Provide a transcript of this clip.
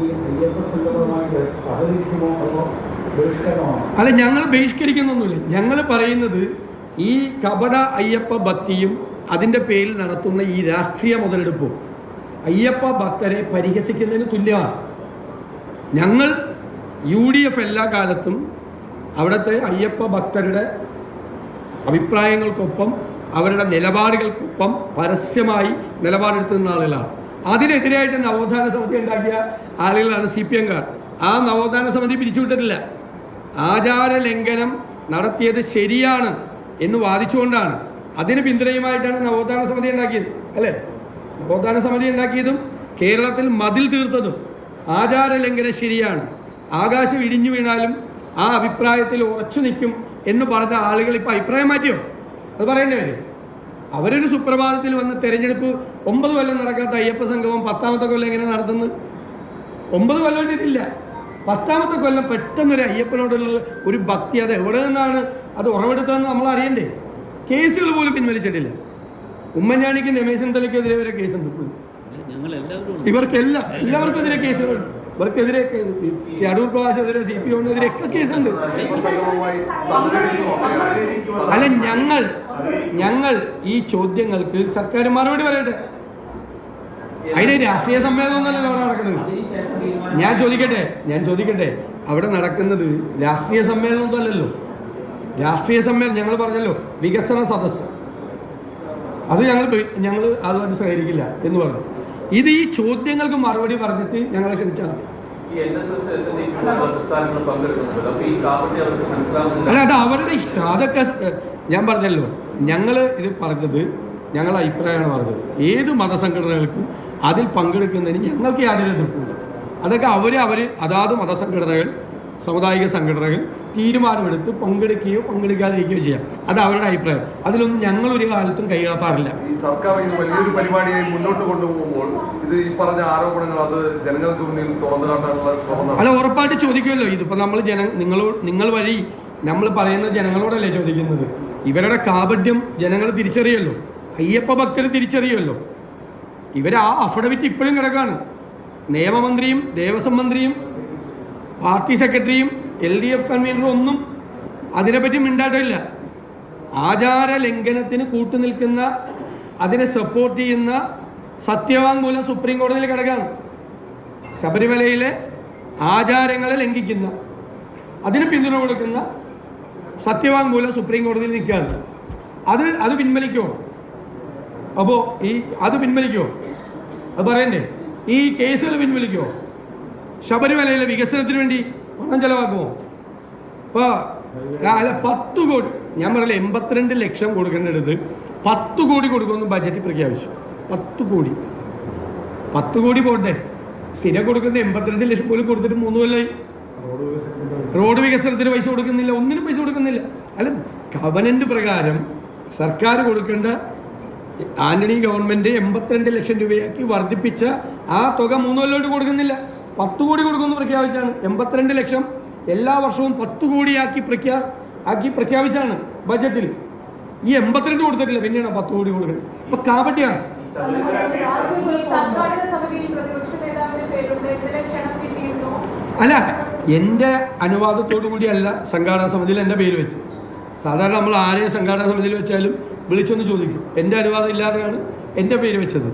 ഈ അയ്യപ്പ അല്ല ഞങ്ങൾ ബഹിഷ്കരിക്കുന്നൊന്നുമില്ല. ഞങ്ങൾ പറയുന്നത് ഈ കപട അയ്യപ്പ ഭക്തിയും അതിന്റെ പേരിൽ നടത്തുന്ന ഈ രാഷ്ട്രീയ മുതലെടുപ്പും അയ്യപ്പ ഭക്തരെ പരിഹസിക്കുന്നതിന് തുല്യമാണ്. ഞങ്ങൾ യു ഡി എഫ് എല്ലാ കാലത്തും അവിടുത്തെ അയ്യപ്പ ഭക്തരുടെ അഭിപ്രായങ്ങൾക്കൊപ്പം അവരുടെ നിലപാടുകൾക്കൊപ്പം പരസ്യമായി നിലപാടെടുത്തുന്ന ആളുകളാണ്. അതിനെതിരായിട്ട് നവോത്ഥാന സമിതി ഉണ്ടാക്കിയ ആളുകളാണ് സി പി എംകാർ. ആ നവോത്ഥാന സമിതി പിരിച്ചുവിട്ടിട്ടില്ല. ആചാര ലംഘനം നടത്തിയത് ശരിയാണ് എന്ന് വാദിച്ചുകൊണ്ടാണ്. അതിന് പിന്തുണയുമായിട്ടാണ് നവോത്ഥാന സമിതി ഉണ്ടാക്കിയത് അല്ലേ? നവോത്ഥാന സമിതി ഉണ്ടാക്കിയതും കേരളത്തിൽ മതിൽ തീർത്തതും ആചാര ലംഘനം ശരിയാണ്. ആകാശം ഇടിഞ്ഞു വീണാലും ആ അഭിപ്രായത്തിൽ ഉറച്ചു നിൽക്കും എന്ന് പറഞ്ഞ ആളുകൾ ഇപ്പോൾ അഭിപ്രായം മാറ്റിയോ? അത് പറയേണ്ടി വരും. അവരൊരു സുപ്രഭാതത്തിൽ വന്ന് തെരഞ്ഞെടുപ്പ് ഒമ്പത് കൊല്ലം നടക്കാത്ത അയ്യപ്പ സംഗമം പത്താമത്തെ കൊല്ലം എങ്ങനെ നടത്തുന്നത് ഒമ്പത് കൊല്ലം ഇതില്ല. പത്താമത്തെ കൊല്ലം പെട്ടെന്നൊരു അയ്യപ്പനോടുള്ള ഒരു ഭക്തി അത് എവിടെ നിന്നാണ് അത് ഉറവെടുത്തതെന്ന് നമ്മൾ അറിയണ്ടേ? കേസുകൾ പോലും പിൻവലിച്ചിട്ടില്ല. ഉമ്മൻചാണ്ടിക്ക് രമേശൻ തലയ്ക്കെതിരെ വരെ കേസുണ്ട് എല്ലാവരും ഇവർക്കെല്ലാം എല്ലാവർക്കെതിരെ കേസുകളുണ്ട്. ഇവർക്കെതിരെ സി ശ്രീ അടൂർ പ്രകാശെതിരെ സി പി ഒന്നെതിരെ ഒക്കെ കേസുണ്ട്. അല്ല ഞങ്ങൾ ഞങ്ങൾ ഈ ചോദ്യങ്ങൾക്ക് സർക്കാർ മറുപടി പറയട്ടെ? അതിന് രാഷ്ട്രീയ സമ്മേളനമൊന്നുമല്ലല്ലോ അവിടെ നടക്കുന്നത്. ഞാൻ ചോദിക്കട്ടെ ഞാൻ ചോദിക്കട്ടെ. അവിടെ നടക്കുന്നത് രാഷ്ട്രീയ സമ്മേളനമൊന്നും അല്ലല്ലോ രാഷ്ട്രീയ സമ്മേളനം ഞങ്ങൾ പറഞ്ഞല്ലോ വികസന സദസ്സ്. അത് ഞങ്ങൾ ഞങ്ങൾ അതുമായിട്ട് സഹകരിക്കില്ല എന്ന് പറഞ്ഞു. ഇത് ഈ ചോദ്യങ്ങൾക്ക് മറുപടി പറഞ്ഞിട്ട് ഞങ്ങളെ ക്ഷണിച്ചാൽ മതി. അല്ല അത് അവരുടെ ഇഷ്ടം. അതൊക്കെ ഞാൻ പറഞ്ഞല്ലോ. ഞങ്ങൾ ഇത് പറഞ്ഞത് ഞങ്ങളെ അഭിപ്രായമാണ് പറഞ്ഞത്. ഏത് മതസംഘടനകൾക്കും അതിൽ പങ്കെടുക്കുന്നതിന് ഞങ്ങൾക്ക് യാതൊരു എതിർപ്പില്ല അതൊക്കെ അവർ അവർ അതാത് മതസംഘടനകൾ സാമുദായിക സംഘടനകൾ തീരുമാനമെടുത്ത് പങ്കെടുക്കുകയോ പങ്കെടുക്കാതിരിക്കുകയോ ചെയ്യാം. അത് അവരുടെ അഭിപ്രായം. അതിലൊന്നും ഞങ്ങൾ ഒരു കാലത്തും കൈകടത്താറില്ല ഈ സർക്കാർ ഇത് വലിയൊരു പരിപാടിയെ മുന്നോട്ട് കൊണ്ടുപോകുമ്പോൾ ഇത് ഈ പറഞ്ഞ ആരോപണങ്ങൾ അത് ജനങ്ങൾക്ക് മുന്നിൽ തുറന്നു കാട്ടാനുള്ള. അല്ല ഉറപ്പായിട്ട് ചോദിക്കുമല്ലോ. ഇതിപ്പോൾ നമ്മൾ ജന നിങ്ങൾ നിങ്ങൾ വഴി നമ്മൾ പറയുന്ന ജനങ്ങളോടല്ലേ ചോദിക്കുന്നത്? ഇവരുടെ കാപഡ്യം ജനങ്ങൾ തിരിച്ചറിയല്ലോ. അയ്യപ്പ ഭക്തർ തിരിച്ചറിയുമല്ലോ ഇവർ ആ അഫിഡവിറ്റ് ഇപ്പോഴും കിടക്കാണ്. നിയമമന്ത്രിയും ദേവസ്വം മന്ത്രിയും പാർട്ടി സെക്രട്ടറിയും എൽ ഡി എഫ് കൺവീനറും ഒന്നും അതിനെപ്പറ്റി മിണ്ടാട്ടില്ല ആചാര ലംഘനത്തിന് കൂട്ടുനിൽക്കുന്ന അതിനെ സപ്പോർട്ട് ചെയ്യുന്ന സത്യവാങ്മൂലം സുപ്രീം കോടതിയിൽ കിടക്കുകയാണ് ശബരിമലയിലെ ആചാരങ്ങളെ ലംഘിക്കുന്ന അതിന് പിന്തുണ കൊടുക്കുന്ന സത്യവാങ്മൂലം സുപ്രീം കോടതിയിൽ നിൽക്കുകയാണ്. അത് അത് പിൻവലിക്കുമോ അപ്പോൾ ഈ അത് പിൻവലിക്കുമോ അത് പറയണ്ടേ? ഈ കേസുകൾ പിൻവലിക്കുമോ ശബരിമലയിലെ വികസനത്തിന് വേണ്ടി പണം ചെലവാക്കുമോ? ഇപ്പോൾ അല്ല പത്ത് കോടി ഞാൻ പറയില്ല എൺപത്തിരണ്ട് ലക്ഷം കൊടുക്കേണ്ടത് പത്ത് കോടി കൊടുക്കുമെന്ന് ബജറ്റ് പ്രഖ്യാപിച്ചു. പത്ത് കോടി. പത്ത് കോടി പോട്ടെ. സ്ഥിരം കൊടുക്കുന്ന എൺപത്തിരണ്ട് ലക്ഷം പോലും കൊടുത്തിട്ട് മൂന്ന് കൊല്ലമായി റോഡ് വികസനത്തിന് പൈസ കൊടുക്കുന്നില്ല ഒന്നിനും പൈസ കൊടുക്കുന്നില്ല. അല്ല കവനന്റ് പ്രകാരം സർക്കാർ കൊടുക്കേണ്ട ആന്റണി ഗവൺമെന്റ് എൺപത്തിരണ്ട് ലക്ഷം രൂപയാക്കി വർദ്ധിപ്പിച്ച ആ തുക മൂന്ന് കൊല്ലോട്ട് കൊടുക്കുന്നില്ല. പത്ത് കോടി കൊടുക്കുമെന്ന് പ്രഖ്യാപിച്ചാണ്. എൺപത്തിരണ്ട് ലക്ഷം എല്ലാ വർഷവും പത്ത് കോടിയാക്കി പ്രഖ്യാ ആക്കി പ്രഖ്യാപിച്ചാണ് ബജറ്റിൽ. ഈ എൺപത്തിരണ്ട് കൊടുത്തിട്ടില്ല പിന്നെയാണ് പത്ത് കോടി കൊടുക്കുന്നത്. ഇപ്പൊ കിട്ടിയിരുന്നു അല്ല എന്റെ അനുവാദത്തോടു കൂടിയല്ല സംഘാടന സമിതിയിൽ എന്റെ പേര് വെച്ച്. സാധാരണ നമ്മൾ ആരെയും സംഘാടന സമിതിയിൽ വെച്ചാലും വിളിച്ചൊന്ന് ചോദിക്കും. എന്റെ അനുവാദം ഇല്ലാതെയാണ് എന്റെ പേര് വെച്ചത്.